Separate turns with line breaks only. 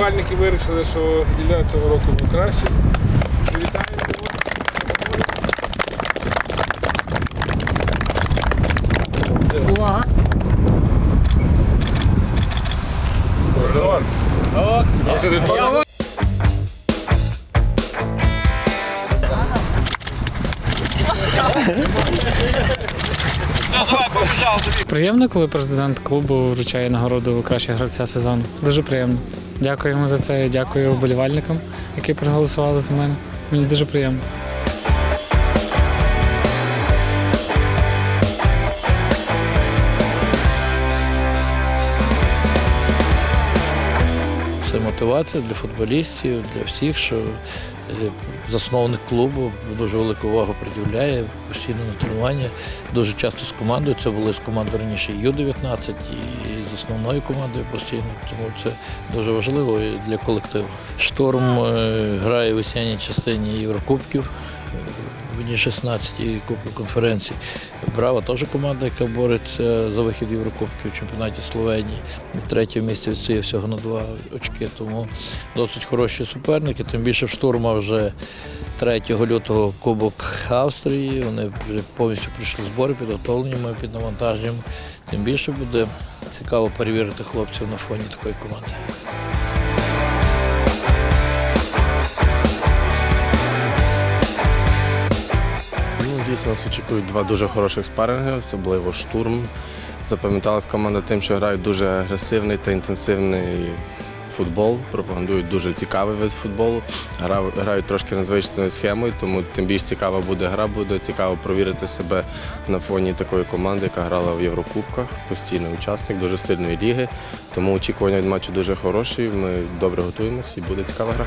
вболівальники вирішили, що Ілля цього року був краще. Вітаємо його.
Увага!
Приємно, коли президент клубу вручає нагороду кращого гравця сезону. Дуже приємно. Дякую йому за це. Дякую вболівальникам, які проголосували за мене. Мені дуже приємно.
Це мотивація для футболістів, для всіх, що засновник клубу дуже велику увагу приділяє постійно на тренування. Дуже часто з командою. Це були з командою раніше Ю-19 і з основною командою постійно. Тому це дуже важливо для колективу. Шторм е, грає в осінній частині Єврокубків. В дні 16 і Кубку конференції. Браво теж команда, яка бореться за вихід в Єврокубки у чемпіонаті Словенії. І Третє місце відстає всього на два очки. Тому досить хороші суперники. Тим більше в штурма вже 3 лютого Кубок Австрії. Вони повністю прийшли збори, підготовлені ми під навантаженням. Тим більше буде цікаво перевірити хлопців на фоні такої команди.
Дійсно нас очікують два дуже хороших спаринги, особливо штурм. Запам'яталась команда тим, що грають дуже агресивний та інтенсивний футбол, пропагандують дуже цікавий вид футболу, грають трошки незвичною схемою, тому тим більш цікава буде гра, буде цікаво провірити себе на фоні такої команди, яка грала в Єврокубках, постійний учасник дуже сильної ліги. Тому очікування від матчу дуже хороші. Ми добре готуємося і буде цікава гра.